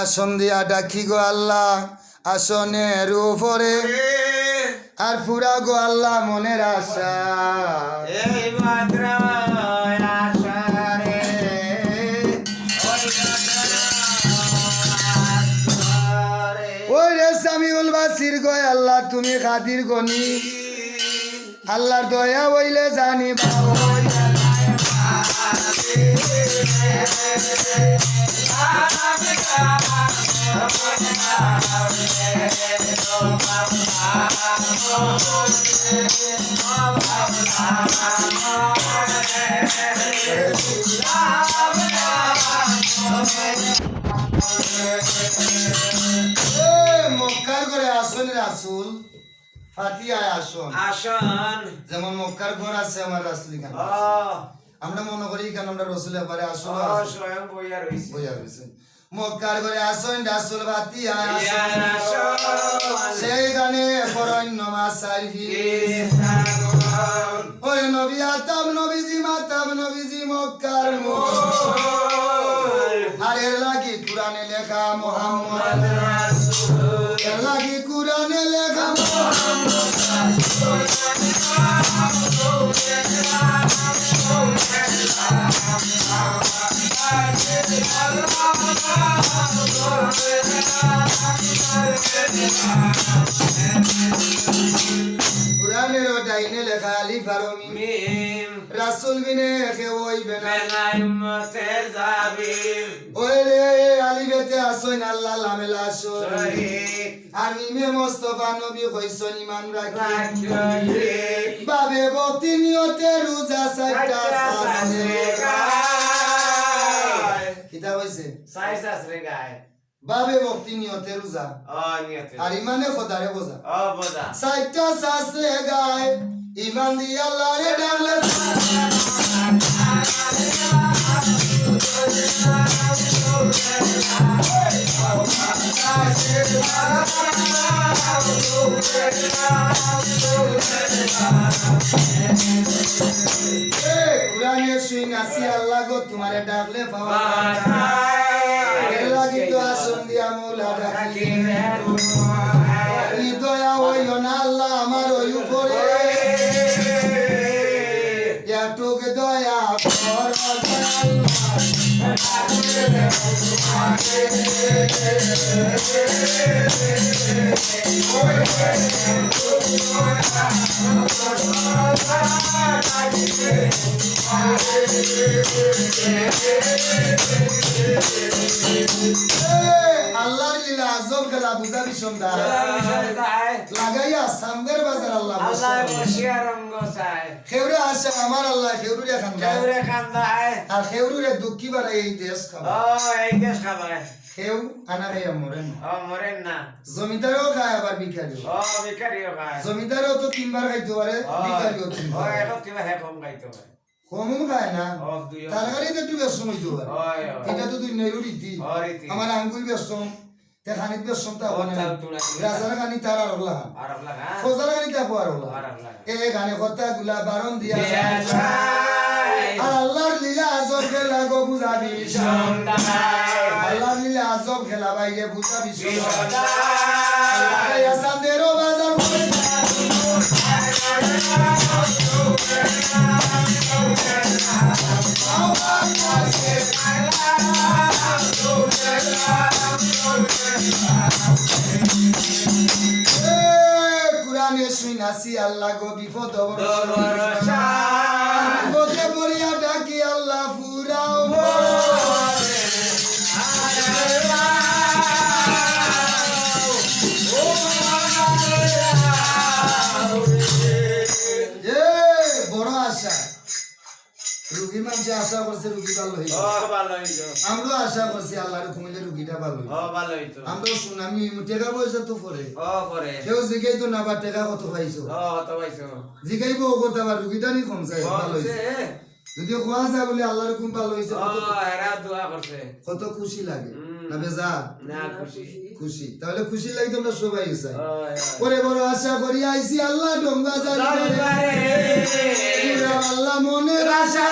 আসন দিয়া ডাকি গো আল্লাহ আসনের উপরে। আর ফুরা গো আল্লাহ মনের আশা। এই ওই রে সামিউল বাসির গো আল্লাহ তুমি খাতির গনি। আল্লাহর দয়া বইলে জানি বাবা রাসুল। ফাতিয়ায় আসন। আসন। যেমন মক্কার ঘর আছে আমার রাসুল এখানে আমরা মনে করি কেন আমরা রসুল এবারে আসন। বইয়া রইছে বইয়া রয়েছে। মক্কার ঘরে আসন রাসুল ভাতি সেইখানে সেই গানে পরণ্য মাসারি ওই ওরে নবী আতাব নবীজি মাতাব নবীজি মক্কার এর লাগি কুরানে লেখা মোহাম্মদ। লাগি কুরআনের ডাইনে লেখা আলিফ আর মিম। রাসূল বিনে জাবির। ওই রে আসইন আল্লাহ লামেলা মোস্তফা নবী ইমান রাখি। বাবে নিয়তে রোজা সাইটা কিতা হইছে সাই সাসরে গায় বাবে ভক্তি নিয়তে রোজা আর ইমানে খোদারে বোঝা ও বোঝা সাইটা সাসরে গায় ইমান দিয়ে আল্লাহরে ডাকলে এ কুরআনে শুই নাসি আল্লাহ গো তোমারে ডাকলে পাওয়া এর লাগি তো আসন দিয়া মৌলা ডাকি আল্লাহ আল্লাহর লীলা আজব খেলা বুঝাবি সন্ধ্যা। লাগাইয়া সামদের বাজার আল্লাহ আল্লাহ বসে। বসিয়া রঙ্গ চায় খেউরে আসে আমার আল্লাহ খেউরুরে খান্দা। কেউরে কান্দায় আর খেউরুরে দুঃখী বাড়াই এই দেশ খাবা ও এই দেশ খাবায় খেউ আনা খাইয়া মরে না। ও মরেন না। জমিদারও খায় আবার ভিখারিও। ও ভিখারিও খায়। জমিদারও তো তিনবার খাইতে পারে ভিখারিও ও তিনবার এখন কিবা হে কম খাইতে কমও খায় না। তার গাড়িতে একটু ব্যস্ত হইতে পারে। এটা তো তুই ও রীতি। আমার আঙ্গুল ব্যস্ত। তে খানিত ব্যস্ত তা ও বনে রাজার গানি তার আর হলা ফজার গানি তা আর হলা এ গানে কথা গুলা বারণ দিয়া। আর আল্লাহর লীলা আজব খেলা গো বুঝাবি আল্লাহর লীলা আজব খেলা বাইরে বুঝাবি সন্তান সান্দেরও বাজার কুরানে শুই নাসি আল্লাহ গো বিপদ দবরসা মানুষে আশা করছে রুগী ভালো হইব ও ভালো আশা করছি আল্লাহর কমিলে রুগীটা ভালো হইব ও ভালো হইতো আমরাও শুনামি টেকা পয়সা তো পরে। কেউ জিগাই তো না বা টেকা কত পাইছো? ও তো পাইছো? জিগাইব কথা বা রুগীটা নি ভালো হইছে। যদি কোয়া যায় বলে আল্লাহর হুকুম ভালো হইছে কত খুশি লাগে। না মানে বেজার না খুশি। খুশি। তাহলে খুশি লাগি তোমরা সবাই চাই পরে বড় আশা করি আইছি আল্লাহ ডঙ্গা জানি আল্লাহ মনের আশা।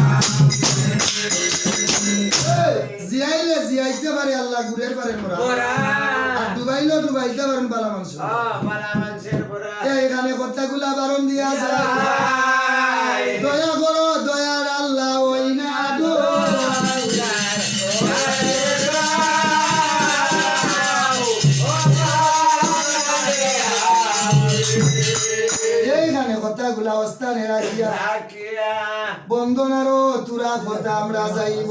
I'm আশা আইতে পারে আল্লাহ ঘুরে পারে মোরা। আর ডুবাইলো ডুবাইতে পারেন বালা মানুষ এইখানে কথাগুলা বারণ দিয়া যায়। দয়া করো দয়ার আল্লাহ ওই না এইখানে কথাগুলা অস্থানে তুরা কথা আমরা যাইব।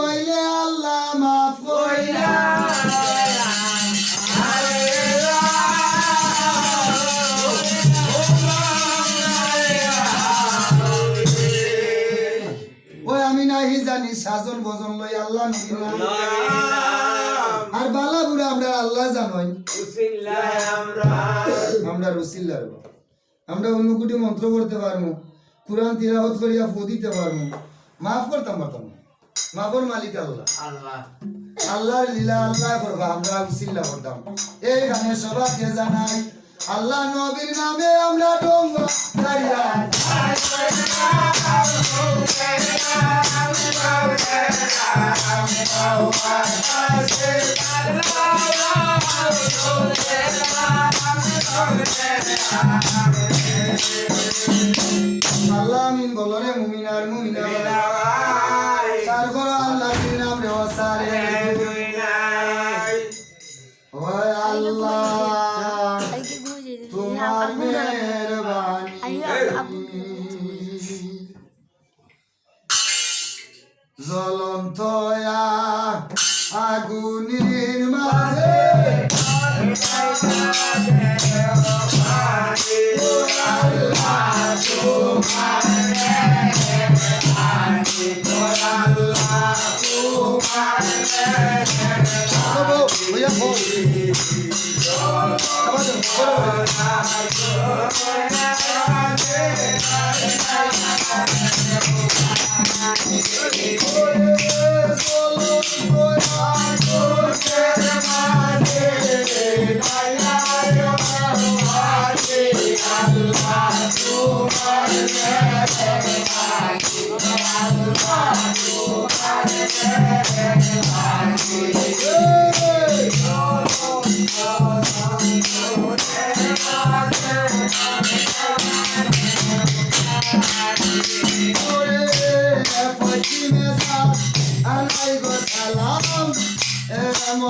হইলে আল্লাহ মাফ কইরা। ওই আমি নাহি জানি সাজন ভজন লই আল্লাহ আর বালা বুড়া আমরা আল্লাহ জানই। আমরা। রসিল্লার আমরা অন্য কোটি মন্ত্র করতে পারব। কোরআন তিলাওয়াত করিয়া ফু দিতে পারব মাফ করতাম পারতাম না। মাফর মালিক আল্লাহ। আল্লাহ। আল্লাহর লীলা আল্লাহ করবা আমরা উসিল্লা করতাম। এই গানে সবাইকে জানাই আল্লাহ নবীর নামে আমরা ডঙ্গ দাঁড়িয়া আল্লাহ min dolore muminar muminar.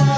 I'm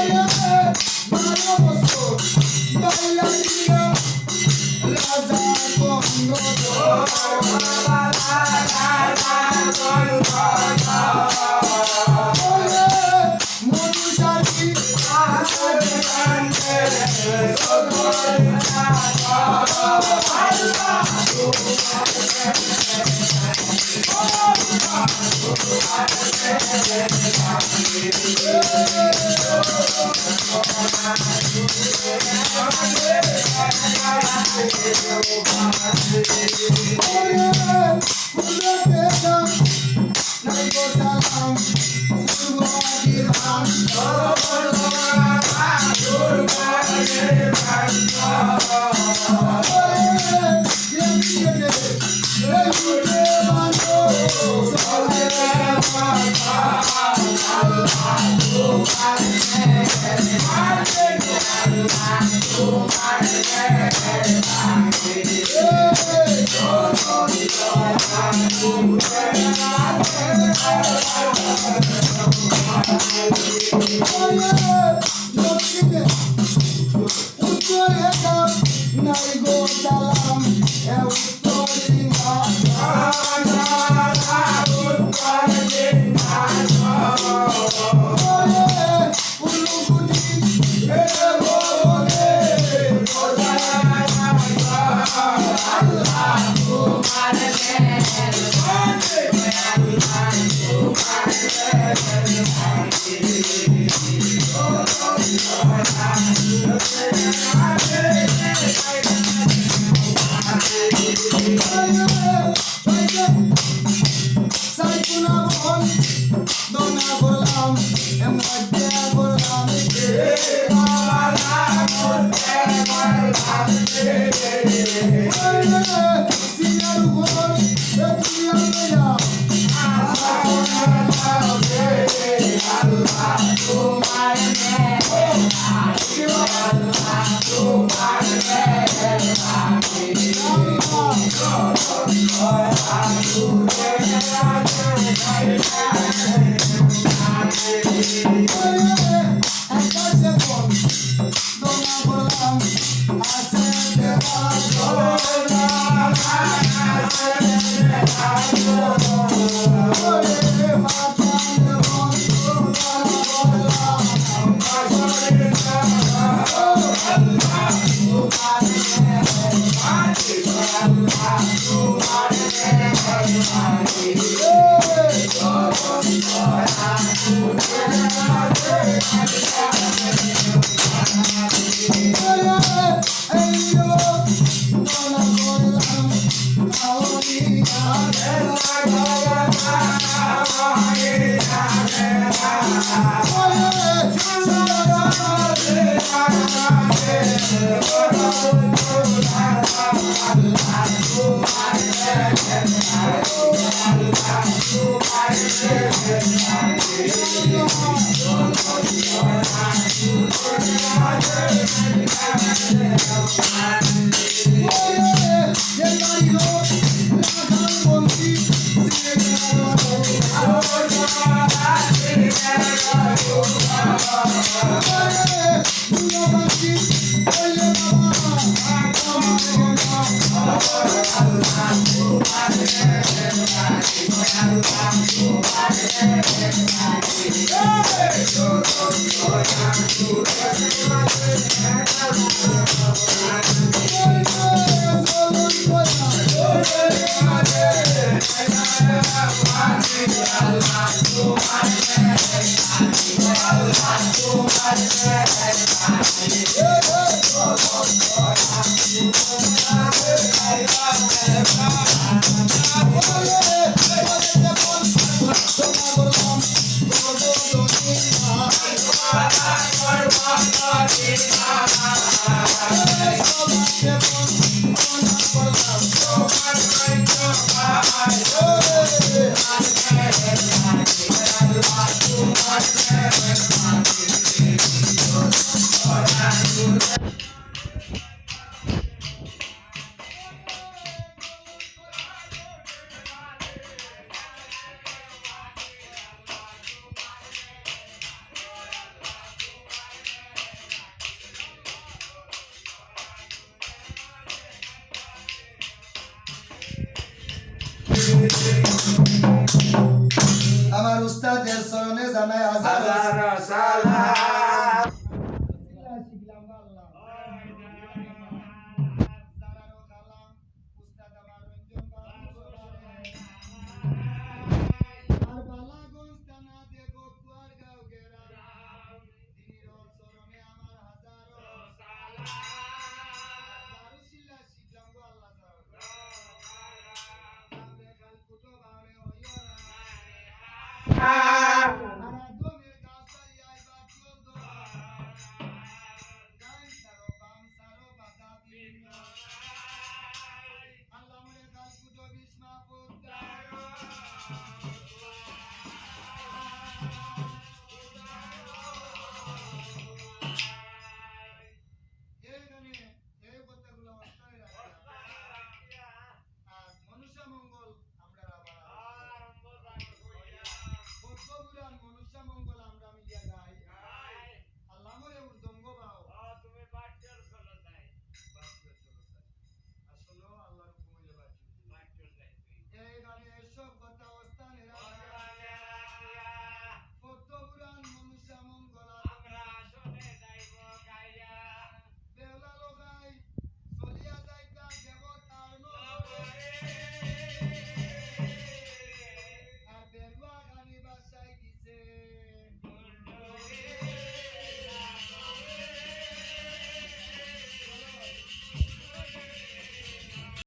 Oh, yeah. Oh,